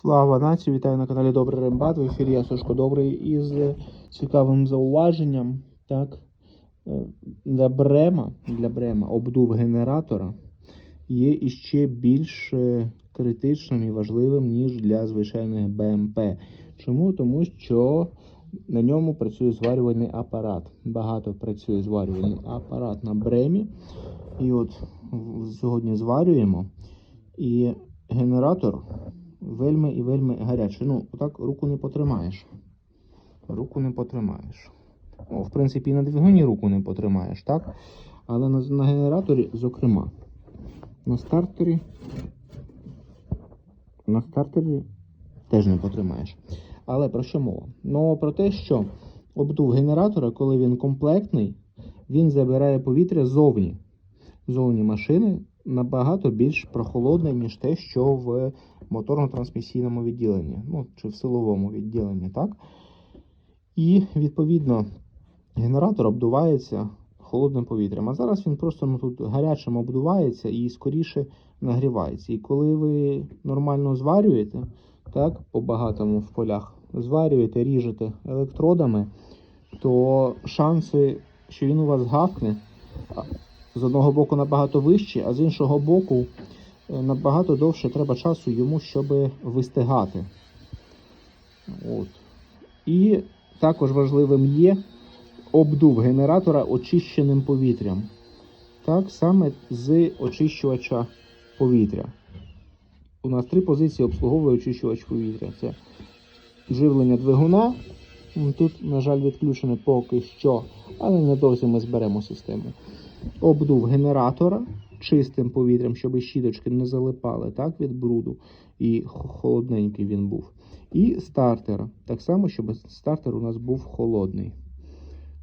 Слава нації, вітаю на каналі Добрий Рембат. В ефірі я Сушко Добрий із цікавим зауваженням. Так, е, для Брема, для Брема обдув генератора є іще більш е, критичним і важливим, ніж для звичайних БМП. Чому? Тому що на ньому працює зварювальний апарат. Багато працює зварювальний апарат на Бремі. І от сьогодні зварюємо. І генератор вельми і вельми гарячий. Ну, отак руку не потримаєш. Руку не потримаєш. О, в принципі, і на двигуні руку не потримаєш, так? Але на, на генераторі, зокрема, на стартері. На стартері теж не потримаєш. Але про що мова? Ну про те, що обдув генератора, коли він комплектний, він забирає повітря ззовні. Зовні машини набагато більш прохолодне, ніж те, що в моторно-трансмісійному відділенні, ну чи в силовому відділенні, так? І відповідно генератор обдувається холодним повітрям. А зараз він просто ну, тут гарячим обдувається і скоріше нагрівається. І коли ви нормально зварюєте, так, по багатому в полях, зварюєте, ріжете електродами, то шанси, що він у вас гавкне, з одного боку набагато вищі, а з іншого боку набагато довше треба часу йому, щоб вистигати. От. І також важливим є обдув генератора очищеним повітрям. Так, саме з очищувача повітря. У нас три позиції обслуговує очищувач повітря. Це живлення двигуна. Тут, на жаль, відключене поки що, але недовзі ми зберемо систему. Обдув генератора чистим повітрям, щоб щіточки не залипали так, від бруду, і холодненький він був. І стартера. Так само, щоб стартер у нас був холодний.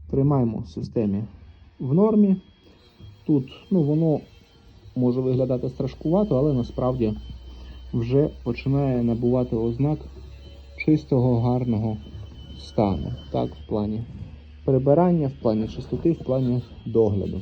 Тримаємо в системі в нормі. Тут ну, воно може виглядати страшкувато, але насправді вже починає набувати ознак чистого, гарного стану. Так, в плані прибирання, в плані чистоти, в плані догляду.